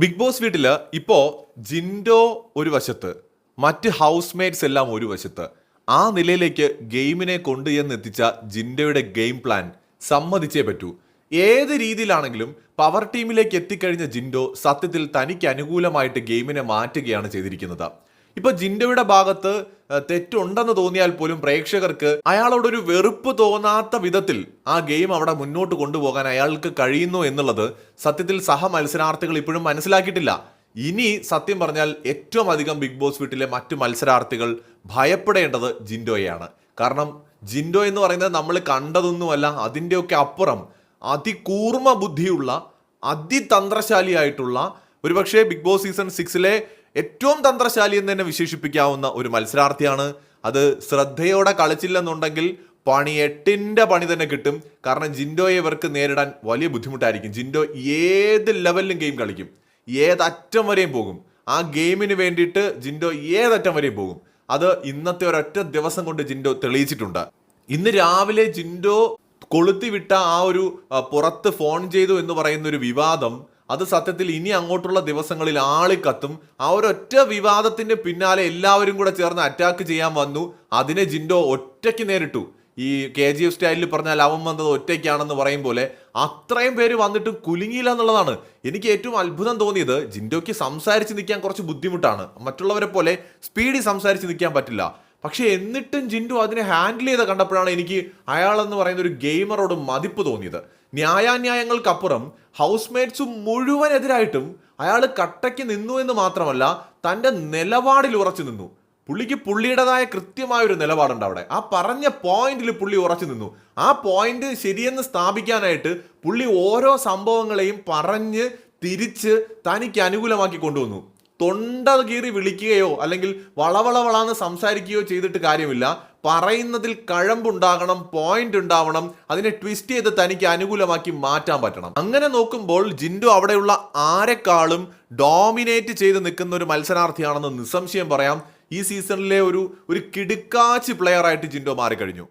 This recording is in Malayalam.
ബിഗ് ബോസ് വീട്ടിൽ ഇപ്പോൾ ജിൻഡോ ഒരു വശത്ത് മറ്റ് ഹൗസ് മേറ്റ്സ് എല്ലാം ഒരു വശത്ത്. ആ നിലയിലേക്ക് ഗെയിമിനെ കൊണ്ടുചെന്ന് എത്തിച്ച ജിൻഡോയുടെ ഗെയിം പ്ലാൻ സമ്മതിച്ചേ പറ്റൂ. ഏത് രീതിയിലാണെങ്കിലും പവർ ടീമിലേക്ക് എത്തിക്കഴിഞ്ഞ ജിൻഡോ സത്യത്തിൽ തനിക്ക് അനുകൂലമായിട്ട് ഗെയിമിനെ മാറ്റുകയാണ് ചെയ്തിരിക്കുന്നത്. ഇപ്പൊ ജിൻഡോയുടെ ഭാഗത്ത് തെറ്റുണ്ടെന്ന് തോന്നിയാൽ പോലും പ്രേക്ഷകർക്ക് അയാളോടൊരു വെറുപ്പ് തോന്നാത്ത വിധത്തിൽ ആ ഗെയിം അവിടെ മുന്നോട്ട് കൊണ്ടുപോകാൻ അയാൾക്ക് കഴിയുന്നു എന്നുള്ളത് സത്യത്തിൽ സഹ മത്സരാർത്ഥികൾ ഇപ്പോഴും മനസ്സിലാക്കിയിട്ടില്ല. ഇനി സത്യം പറഞ്ഞാൽ ഏറ്റവും അധികം ബിഗ് ബോസ് വീട്ടിലെ മറ്റു മത്സരാർത്ഥികൾ ഭയപ്പെടേണ്ടത് ജിൻഡോയാണ് കാരണം ജിൻഡോ എന്ന് പറയുന്നത് നമ്മൾ കണ്ടതൊന്നുമല്ല അതിന്റെയൊക്കെ അപ്പുറം അതികൂർമ്മ ബുദ്ധിയുള്ള അതിതന്ത്രശാലിയായിട്ടുള്ള ഒരുപക്ഷെ ബിഗ് ബോസ് സീസൺ സിക്സിലെ ഏറ്റവും തന്ത്രശാലി എന്ന് തന്നെ വിശേഷിപ്പിക്കാവുന്ന ഒരു മത്സരാർത്ഥിയാണ്. അത് ശ്രദ്ധയോടെ കളിച്ചില്ലെന്നുണ്ടെങ്കിൽ പണി എട്ടിന്റെ പണി തന്നെ കിട്ടും. കാരണം ജിൻഡോയെ ഇവർക്ക് നേരിടാൻ വലിയ ബുദ്ധിമുട്ടായിരിക്കും. ജിൻഡോ ഏത് ലെവലിലും ഗെയിം കളിക്കും. ഏതറ്റം വരെയും പോകും. ആ ഗെയിമിന് വേണ്ടിയിട്ട് ജിൻഡോ ഏതറ്റം വരെയും പോകും. അത് ഇന്നത്തെ ഒരൊറ്റ ദിവസം കൊണ്ട് ജിൻഡോ തെളിയിച്ചിട്ടുണ്ട്. ഇന്ന് രാവിലെ ജിൻഡോ കൊളുത്തിവിട്ട ആ ഒരു പുറത്ത് ഫോൺ ചെയ്തു എന്ന് പറയുന്ന ഒരു വിവാദം അത് സത്യത്തിൽ ഇനി അങ്ങോട്ടുള്ള ദിവസങ്ങളിൽ ആളിക്കത്തും ആ ഒരൊറ്റ വിവാദത്തിന്റെ പിന്നാലെ എല്ലാവരും കൂടെ ചേർന്ന് അറ്റാക്ക് ചെയ്യാൻ വന്നു. അതിനെ ജിൻഡോ ഒറ്റയ്ക്ക് നേരിട്ടു. ഈ കെ ജി എഫ് സ്റ്റൈലിൽ പറഞ്ഞാൽ അവൻ വന്നത് ഒറ്റയ്ക്കാണെന്ന് പറയും പോലെ അത്രയും പേര് വന്നിട്ട് കുലുങ്ങിയില്ല എന്നുള്ളതാണ്. എനിക്ക് ഏറ്റവും അത്ഭുതം തോന്നിയത് ജിൻഡോയ്ക്ക് സംസാരിച്ച് നിൽക്കാൻ കുറച്ച് ബുദ്ധിമുട്ടാണ്. മറ്റുള്ളവരെ പോലെ സ്പീഡിൽ സംസാരിച്ച് നിൽക്കാൻ പറ്റില്ല. പക്ഷെ എന്നിട്ടും ജിൻഡു അതിനെ ഹാൻഡിൽ ചെയ്ത് കണ്ടപ്പോഴാണ് എനിക്ക് അയാളെന്ന് പറയുന്ന ഒരു ഗെയിമറോട് മതിപ്പ് തോന്നിയത്. ന്യായാന്യായങ്ങൾക്കപ്പുറം ഹൗസ് മേറ്റ്സ് മുഴുവൻ എതിരായിട്ടും അയാൾ കട്ടയ്ക്ക് നിന്നു എന്ന് മാത്രമല്ല തന്റെ നിലപാടിൽ ഉറച്ചു നിന്നു. പുള്ളിക്ക് പുള്ളിയുടേതായ കൃത്യമായ ഒരു നിലപാടുണ്ട് അവിടെ. ആ പറഞ്ഞ പോയിന്റിൽ പുള്ളി ഉറച്ചു നിന്നു. ആ പോയിന്റ് ശരിയെന്ന് സ്ഥാപിക്കാനായിട്ട് പുള്ളി ഓരോ സംഭവങ്ങളെയും പറഞ്ഞ് തിരിച്ച് തനിക്ക് അനുകൂലമാക്കി കൊണ്ടുവന്നു. തൊണ്ട കീറി വിളിക്കുകയോ അല്ലെങ്കിൽ വളവളവളാന്ന് സംസാരിക്കുകയോ ചെയ്തിട്ട് കാര്യമില്ല. പറയുന്നതിൽ കഴമ്പുണ്ടാകണം പോയിന്റ് ഉണ്ടാവണം അതിനെ ട്വിസ്റ്റ് ചെയ്ത് തനിക്ക് അനുകൂലമാക്കി മാറ്റാൻ പറ്റണം. അങ്ങനെ നോക്കുമ്പോൾ ജിൻഡു അവിടെയുള്ള ആരെക്കാളും ഡോമിനേറ്റ് ചെയ്ത് നിൽക്കുന്ന ഒരു മത്സരാർത്ഥിയാണെന്ന് നിസ്സംശയം പറയാം. ഈ സീസണിലെ ഒരു ഒരു കിടുക്കാച്ച് പ്ലെയർ ആയിട്ട് ജിൻഡോ മാറിക്കഴിഞ്ഞു.